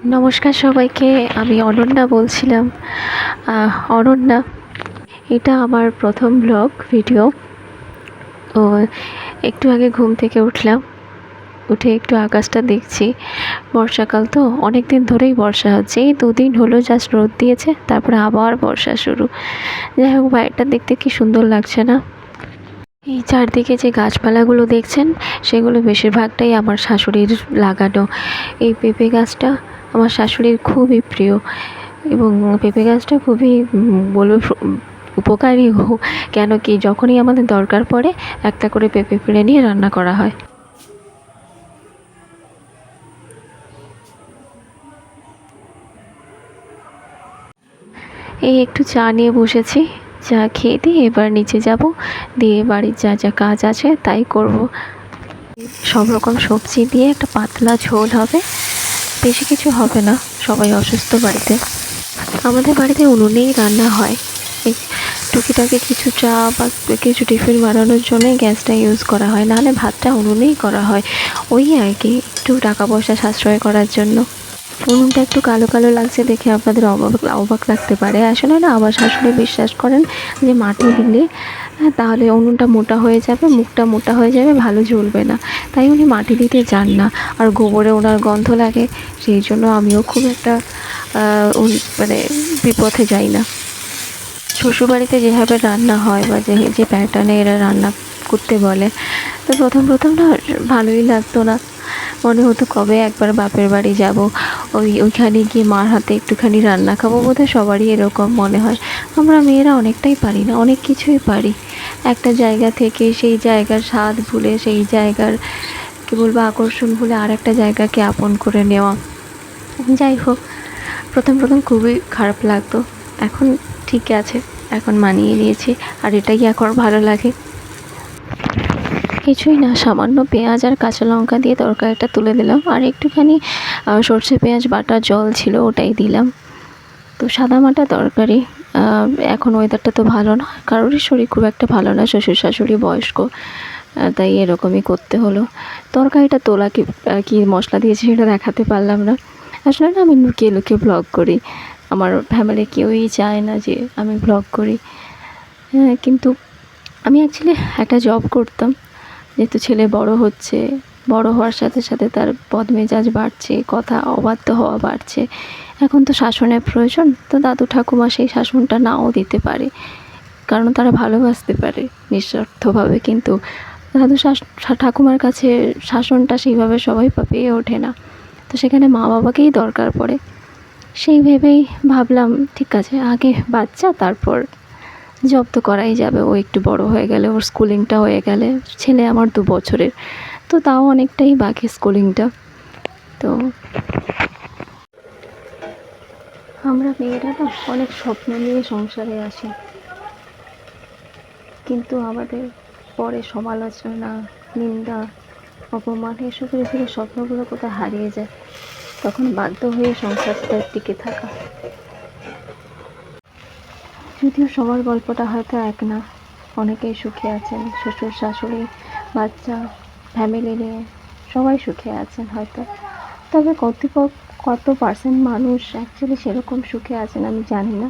নমস্কার সবাইকে, আমি অনন্যা বলছিলাম। অনন্যা, এটা আমার প্রথম ব্লগ ভিডিও ও একটু আগে ঘুম থেকে উঠলাম, উঠে একটু আকাশটা দেখছি। বর্ষাকাল তো অনেক দিন ধরেই বর্ষা হচ্ছে। এই দুদিন হলো জাস্ট রোদ দিয়েছে, তারপরে আবার বর্ষা শুরু। যাই হোক বাইরেটা দেখতে কি সুন্দর লাগছে না? এই চারদিকে যে গাছপালাগুলো দেখছেন, সেগুলো বেশিরভাগটাই আমার শাশুড়ির লাগানো। এই পেঁপে গাছটা আমার শাশুড়ির খুবই প্রিয় এবং পেঁপে গাছটা খুবই বলব উপকারী হোক, কেন কি যখনই আমাদের দরকার পড়ে একটা করে পেঁপে পেড়ে নিয়ে রান্না করা হয়। এই একটু চা নিয়ে বসেছি, চা খেয়ে দিয়ে এবার নিচে যাব, দিয়ে বাড়ির যা যা কাজ আছে তাই করব। সব রকম সবজি দিয়ে একটা পাতলা ঝোল হবে। বেশি কিছু হবে না, সবাই অসুস্থ বাড়িতে। আমাদের বাড়িতে উনুনেই রান্না হয়। টুকিটাকি কিছু চা বা কিছু টিফিন বানানোর জন্যই গ্যাসটা ইউজ করা হয়, নাহলে ভাতটা উনুনেই করা হয়। ওই আর কি, একটু টাকা পয়সা সাশ্রয় করার জন্য। উনুনটা একটু কালো কালো লাগছে দেখে আপনাদের অবাক অবাক লাগতে পারে। আসলে না, আমার শাশুড়ি বিশ্বাস করেন যে মাটি দিলে তাহলে উনুনটা মোটা হয়ে যাবে, মুখটা মোটা হয়ে যাবে, ভালো জ্বলবে না। তাই উনি মাটি দিতে যান না। আর গোবরে ওনার গন্ধ লাগে, সেই জন্য আমিও খুব একটা মানে বিপথে যাই না। শ্বশুরবাড়িতে যেভাবে রান্না হয় বা যে যে প্যাটার্নে এরা রান্না করতে বলে, তো প্রথম প্রথম না ভালোই লাগতো না। মনে হতো কবে একবার বাপের বাড়ি যাব, ওই, ওইখানে গিয়ে মার হাতে একটুখানি রান্না খাব বোধহয় সবারই এরকম মনে হয়। আমরা মেয়েরা অনেকটাই পারি না, অনেক কিছুই পারি। একটা জায়গা থেকে সেই জায়গার স্বাদ ভুলে, সেই জায়গার, কী বলব, আকর্ষণ ভুলে আর একটা জায়গাকে আপন করে নেওয়া। যাই হোক, প্রথম প্রথম খুবই খারাপ লাগতো। এখন ঠিক আছে, এখন মানিয়ে নিয়েছি, আর এটাই এখন ভালো লাগে। কিছুই না, সামান্য পেঁয়াজ আর কাঁচা লঙ্কা দিয়ে তরকারিটা তুলে দিলাম, আর একটুখানি সর্ষে পেঁয়াজ বাটা জল ছিল, ওটাই দিলাম। তো সাদা মাটা তরকারি। এখন ওয়েদারটা তো ভালো না। কারোরই শরীর খুব একটা ভালো না, শ্বশুর শাশুড়ি বয়স্ক তাই এরকমই করতে হলো। তরকারিটা তোলা কি কি মশলা দিয়েছি সেটা দেখাতে পারলাম না। আসলে না, আমি লুকিয়ে লুকিয়ে ব্লগ করি। আমার ফ্যামিলি কেউই চায় না যে আমি ব্লগ করি। হ্যাঁ কিন্তু আমি অ্যাকচুয়ালি একটা জব করতাম। যেহেতু ছেলে বড় হচ্ছে বড় হওয়ার সাথে সাথে তার বদমেজাজ বাড়ছে, কথা অবাধ্য হওয়া বাড়ছে। এখন তো শাসনের প্রয়োজন, তো দাদু ঠাকুমা সেই শাসনটা নাও দিতে পারে, কারণ তারা ভালোবাসতে পারে নিঃস্বার্থভাবে। কিন্তু দাদু শাস- ঠাকুমার কাছে শাসনটা সেইভাবে সবাই পেয়ে ওঠে না। তো সেখানে মা বাবাকেই দরকার পড়ে। সেই ভেবেই ভাবলাম, ঠিক আছে, আগে বাচ্চা, তারপর জব তো করাই যাবে। ও একটু বড় হয়ে গেলে, ওর স্কুলিংটা হয়ে গেলে। ছেলে আমার দু বছরের। তো তাও অনেকটাই বাকি স্কুলিংটা। তো আমরা মেয়েরা না অনেক স্বপ্ন নিয়ে সংসারে আসি। কিন্তু আমাদের পরে সমালোচনা, নিন্দা, অপমান এসবের ভিড়ে স্বপ্নগুলো কোথায় হারিয়ে যায়? তখন বাধ্য হয়ে সংসারটা টিকে থাকা। যদিও সবার গল্পটা হয়তো এক না, অনেকেই সুখে আছেন, শ্বশুর শাশুড়ি, বাচ্চা ফ্যামিলি নিয়ে সবাই সুখে আছেন হয়তো। তবে কর্তৃপক্ষ, কত পার্সেন্ট মানুষ অ্যাকচুয়ালি সেরকম সুখে আছেন আমি জানি না।